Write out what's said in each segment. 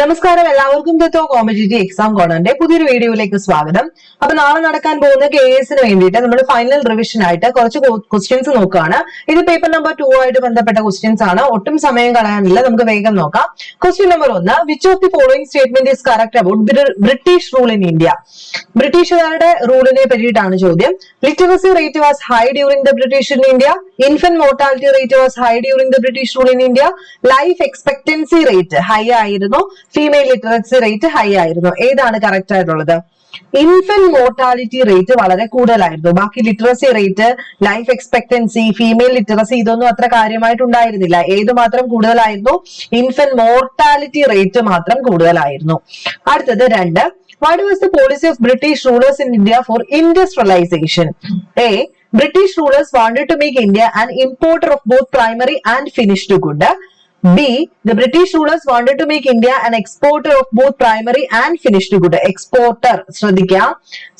നമസ്കാരം എല്ലാവർക്കും ദത്തോ competitive exam കോണറിന്റെ പുതിയൊരു വീഡിയോയിലേക്ക് സ്വാഗതം. അപ്പൊ നാളെ നടക്കാൻ പോകുന്ന കെ എസിന് വേണ്ടിയിട്ട് നമ്മൾ ഫൈനൽ റിവിഷൻ ആയിട്ട് കുറച്ച് ക്വസ്റ്റ്യൻസ് നോക്കുകയാണ് ഇത് പേപ്പർ നമ്പർ ടു ആയിട്ട് ബന്ധപ്പെട്ട ക്വസ്റ്റ്യൻസ് ആണ്. ഒട്ടും സമയം കളയാനില്ല. നമുക്ക് വേഗം നോക്കാം. ക്വസ്റ്റ്യൻ നമ്പർ ഒന്ന് which of the following statement is correct about British rule in India ബ്രിട്ടീഷുകാരുടെ റൂളിനെ പറ്റിയിട്ടാണ് ചോദ്യം. Literacy rate was high during the British in India infant mortality rate was high during the British rule in India life expectancy rate high ആയിരുന്നു. Female literacy rate high ആയിരുന്നു. ഏതാണ് correct ആയിട്ടുള്ളത്? Infant mortality rate വളരെ കൂടുതലായിരുന്നു. ബാക്കി literacy rate life expectancy female literacy ഇതൊന്നും അത്ര കാര്യമായിട്ട് ഉണ്ടായിരുന്നില്ല ഏത് മാത്രം കൂടുതലായിരുന്നു? ഇൻഫന്റ് മോർട്ടാലിറ്റി റേറ്റ് മാത്രം കൂടുതലായിരുന്നു. അടുത്തത് രണ്ട്. What was the policy of British rulers in India for industrialisation A British rulers wanted to make India and importer of both primary and finished good. B. The British rulers wanted to make India an exporter of both primary and finished good. Exporter. ശ്രദ്ധിക്കുക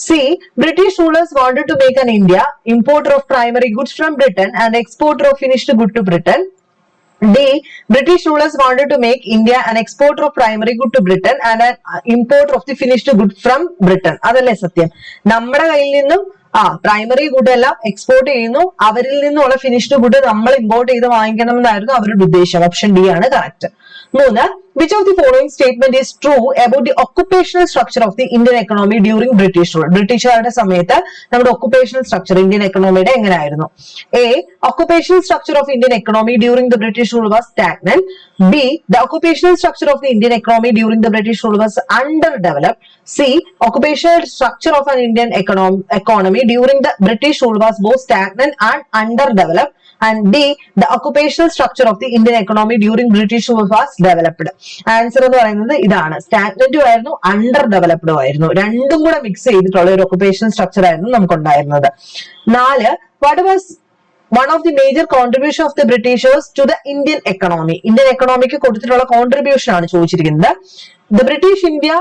C British rulers make an India importer of primary goods from Britain and exporter of finished good to Britain. D. British rulers wanted to make India an exporter of primary good to Britain and an uh, importer of the finished good from Britain. അതല്ലേ സത്യം നമ്മുടെ കയ്യിൽ നിന്നും ആ primary good എല്ലാം export ചെയ്യുന്നു. അവരിൽ നിന്നുള്ള ഫിനിഷ്ഡ് ഗുഡ് നമ്മൾ ഇമ്പോർട്ട് ചെയ്ത് വാങ്ങിക്കണം എന്നായിരുന്നു അവരുടെ ഉദ്ദേശം. ഓപ്ഷൻ ഡി ആണ് കറക്റ്റ് മൂന്ന് which of the following statement is true about the occupational structure of the Indian economy during British rule ബ്രിട്ടീഷുകാരുടെ സമയത്ത് നമ്മുടെ ഒക്കുപേഷണൽ സ്ട്രക്ചർ ഇന്ത്യൻ എക്കണോമിയുടെ എങ്ങനെയായിരുന്നു? A occupational structure of Indian economy during the British rule was stagnant B the occupational structure of the Indian economy during the British rule was underdeveloped C occupational structure of an Indian econom during during British rule was was both and under underdeveloped. D, the occupational structure of the Indian economy during British rule was developed. Answer എന്ന് പറയുന്നത് ഇതാണ്. സ്റ്റാഗ്നന്റും ആയിരുന്നു under ഡെവലപ്ഡും ആയിരുന്നു. രണ്ടും കൂടെ mix ചെയ്തിട്ടുള്ള ഒരു occupational structure ആയിരുന്നു നമുക്കുണ്ടായിരുന്നത്. നാല് what was one of the major contribution of the Britishers to the Indian economy Indian economic കൊടുത്തിട്ടുള്ള കോൺട്രിബ്യൂഷൻ ആണ് ചോദിച്ചിരിക്കുന്നത്. The British India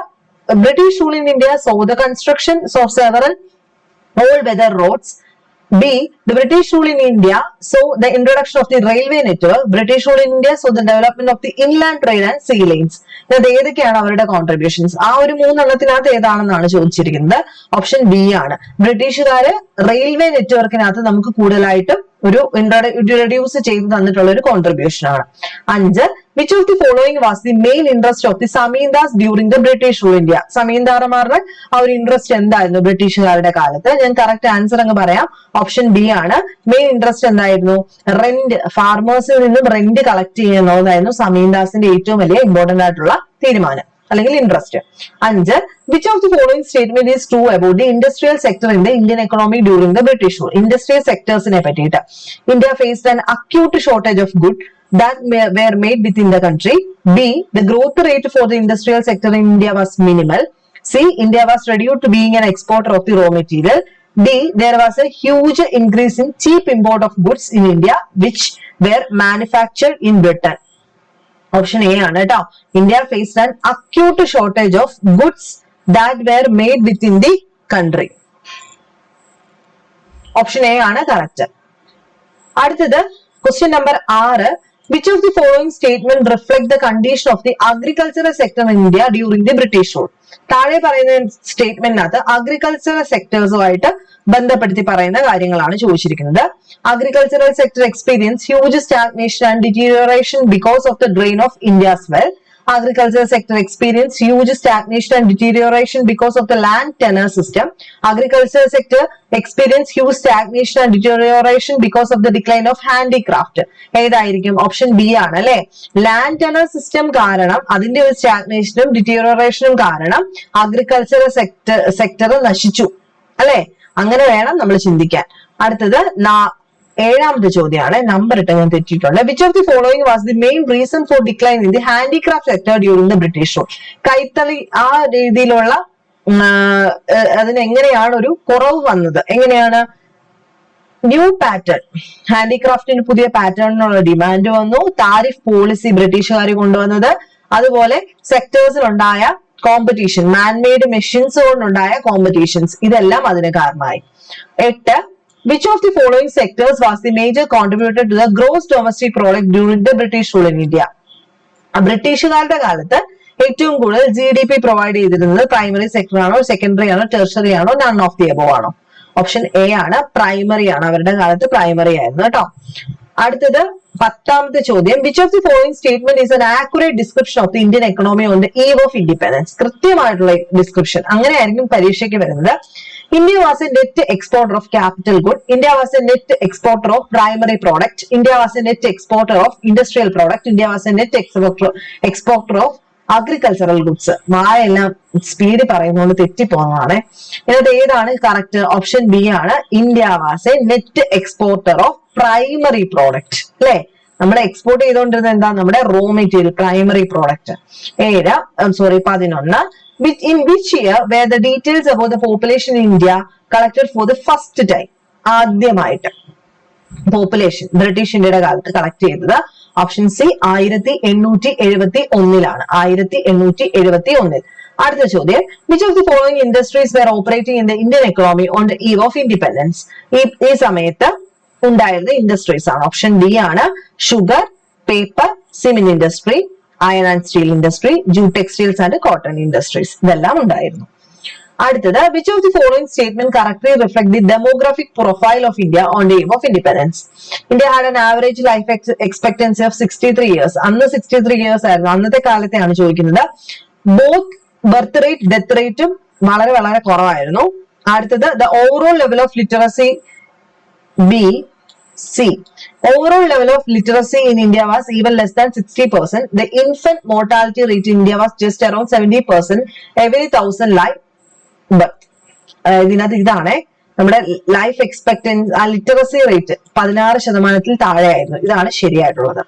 British rule in India so the construction of several all weather roads. B. The British rule in India saw the introduction of the railway network. British rule in India saw the development of the inland trade and sea lanes. ഇത് ഏതൊക്കെയാണ് അവരുടെ contributions ആ ഒരു മൂന്നെണ്ണത്തിനകത്ത് ഏതാണെന്നാണ് ചോദിച്ചിരിക്കുന്നത് option B ആണ് ബ്രിട്ടീഷുകാര് railway നെറ്റ്വർക്കിനകത്ത് നമുക്ക് കൂടുതലായിട്ടും ഒരു ഇൻട്രൊഡ്യൂസ് ചെയ്ത് തന്നിട്ടുള്ള ഒരു കോൺട്രിബ്യൂഷൻ ആണ്. അഞ്ച് which of the following was the main interest of the zamindars during the British rule India സമീന്ദാറമാരുടെ ആ ഒരു ഇൻട്രസ്റ്റ് എന്തായിരുന്നു ബ്രിട്ടീഷുകാരുടെ കാലത്ത്? ഞാൻ കറക്റ്റ് ആൻസർ അങ്ങ് പറയാം. ഓപ്ഷൻ ബി ആണ്. മെയിൻ ഇൻട്രസ്റ്റ് എന്തായിരുന്നു? റെന്റ് ഫാർമേഴ്സിൽ നിന്നും റെന്റ് കളക്ട് ചെയ്യുന്നതായിരുന്നു സമീന്ദാസിന്റെ ഏറ്റവും വലിയ ഇമ്പോർട്ടന്റ് ആയിട്ടുള്ള തീരുമാനം. അല്ലെങ്കിൽ ഇൻട്രസ്റ്റ് അഞ്ച് which of the following statement is true about the industrial sector in the Indian economy during the British rule industrial സെക്ടേഴ്സിനെ പറ്റിയിട്ട് India face an acute shortage of good that were made within the country. B. The growth rate for the industrial sector in India was minimal. C. India was reduced to being an exporter of the raw material. D. There was a huge increase in cheap import of goods in India which were manufactured in Britain. Option A ആണ് കേട്ടോ. India faced an acute shortage of goods that were made with in the country option A ആണ് correct അടുത്തത് question number ആറ്. Which of the following statement reflect the condition of the agricultural sector in India during the British rule താഴെ പറയുന്ന സ്റ്റേറ്റ്മെന്റിനകത്ത് agricultural സെക്ടേഴ്സുമായിട്ട് ബന്ധപ്പെടുത്തി പറയുന്ന കാര്യങ്ങളാണ് ചോദിച്ചിരിക്കുന്നത്. Agricultural sector experience huge stagnation and deterioration because of the drain of India's well agricultural sector experienced huge stagnation and deterioration because of the land tenure system. Agriculture sector experienced huge stagnation and deterioration because of the decline of handicraft. ഏതായിരിക്കും option B ആണ് അല്ലെ land tenor system കാരണം അതിന്റെ ഒരു സ്റ്റാഗ്നേഷനും ഡിറ്റീരിയറേഷനും കാരണം agriculture sector sector നശിച്ചു അല്ലെ അങ്ങനെ വേണം നമ്മൾ ചിന്തിക്കാൻ അടുത്തത് ഏഴാമത്തെ ചോദ്യമാണ്. നമ്പർ ഇട്ട് ഞാൻ തെറ്റിയിട്ടുണ്ട്. Which of the following was the main reason for decline in the handicraft sector during the British rule Kaithali ആ രീതിയിലുള്ള അതിനെങ്ങനെയാണ് ഒരു കുറവ് വന്നത്? എങ്ങനെയാണ്? ന്യൂ പാറ്റേൺ ഹാൻഡിക്രാഫ്റ്റിന് പുതിയ പാറ്റേണിനുള്ള ഡിമാൻഡ് വന്നു. താരിഫ് പോളിസി ബ്രിട്ടീഷുകാർ കൊണ്ടുവന്നത്. അതുപോലെ സെക്ടേഴ്സിലുണ്ടായ കോമ്പറ്റീഷൻ മാൻമെയ്ഡ് മെഷീൻസ് കൊണ്ടുണ്ടായ കോമ്പറ്റീഷൻസ് ഇതെല്ലാം അതിന് കാരണമായി. എട്ട് which of the following sectors was the major contributor to the gross domestic product during the British rule in India ബ്രിട്ടീഷുകാരുടെ കാലത്ത് ഏറ്റവും കൂടുതൽ ജി ഡി പി പ്രൊവൈഡ് ചെയ്തിരുന്നത് പ്രൈമറി സെക്ടർ ആണോ സെക്കൻഡറി ആണോ ടെർഷറി ആണോ നൺ ഓഫ് ദി എബോ ആണോ? Option A ആണ് പ്രൈമറി ആണ്. അവരുടെ കാലത്ത് പ്രൈമറി ആയിരുന്നു കേട്ടോ. അടുത്തത് പത്താമത്തെ ചോദ്യം. Which of the following statement is an accurate description of the Indian economy on the eve of independence കൃത്യമായിട്ടുള്ള ഡിസ്ക്രിപ്ഷൻ അങ്ങനെയായിരിക്കും പരീക്ഷയ്ക്ക് വരുന്നത്. India was a net exporter of capital good India was a net exporter of primary product India was a net exporter of industrial product India was a net exporter exporter of agricultural goods വാഴയെല്ലാം speed പറയുന്നതുകൊണ്ട് തെറ്റിപ്പോകുന്നതാണ് ഇതിനകത്ത് ഏതാണ് correct option B ആണ്. India was a net exporter of primary product അല്ലെ? നമ്മൾ export ചെയ്തുകൊണ്ടിരുന്നത് എന്താ? നമ്മുടെ റോ മെറ്റീരിയൽ പ്രൈമറി പ്രോഡക്റ്റ് ഏഴ് സോറി പതിനൊന്ന് in which year were the details about the population in India collected for the first time ആദ്യമായിട്ട് population British ഇന്ത്യയുടെ കാലത്ത് കളക്ട് ചെയ്തത് ഓപ്ഷൻ സി ആയിരത്തി എണ്ണൂറ്റി എഴുപത്തി ഒന്നിലാണ്. ആയിരത്തി എണ്ണൂറ്റി എഴുപത്തി ഒന്നിൽ. അടുത്ത ചോദ്യം which of the following industries were operating in the Indian economy on the eve of independence ഈ സമയത്ത് ഉണ്ടായിരുന്ന ഇൻഡസ്ട്രീസ് ആണ്. ഓപ്ഷൻ ഡി ആണ് sugar paper cement industry iron and steel industry jute textiles and cotton industries ഇതെല്ലാം ഉണ്ടായിരുന്നു. അടുത്തത് which of the following statement correctly reflect the demographic profile of India on day of independence India had an average life expectancy of sixty three years അന്ന് sixty three years ആയിരുന്നു. അന്നത്തെ കാലത്തെയാണ് ചോദിക്കുന്നത്. Both birth rate death റേറ്റും വളരെ വളരെ കുറവായിരുന്നു. അടുത്തത് the overall level of literacy B C. Overall level of literacy in India was even less than 60%. The infant mortality rate India was just around 70% every thousand life birth. അതായത് ഇതിനകത്ത് ഇതാണ് നമ്മുടെ life expectance ആ literacy rate പതിനാറ് ശതമാനത്തിൽ താഴെ ആയിരുന്നു ഇതാണ് ശരിയായിട്ടുള്ളത്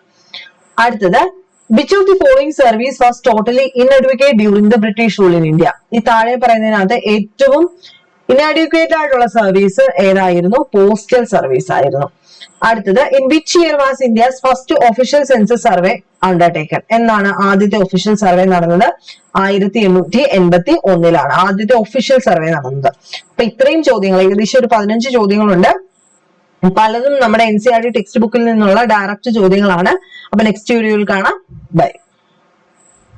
അടുത്തത് which of the following service was totally inadequate during the British rule in India ഈ താഴെ പറയുന്നതിനകത്ത് ഏറ്റവും ഇൻഅഡ്വക്കേറ്റ് ആയിട്ടുള്ള സർവീസ് ഏതായിരുന്നു പോസ്റ്റൽ സർവീസ് ആയിരുന്നു അടുത്തത് in which year was India's first official census survey undertaken എന്നാണ് ആദ്യത്തെ ഒഫീഷ്യൽ സർവേ നടന്നത്? ആയിരത്തി എണ്ണൂറ്റി എൺപത്തി ഒന്നിലാണ് ആദ്യത്തെ ഒഫീഷ്യൽ സർവേ നടന്നത്. അപ്പൊ ഇത്രയും ചോദ്യങ്ങൾ ഏകദേശം ഒരു പതിനഞ്ച് ചോദ്യങ്ങളുണ്ട്. പലതും നമ്മുടെ N C R T text ബുക്കിൽ നിന്നുള്ള ഡയറക്റ്റ് ചോദ്യങ്ങളാണ്. അപ്പൊ നെക്സ്റ്റ് വീഡിയോയിൽ കാണാം. ബൈ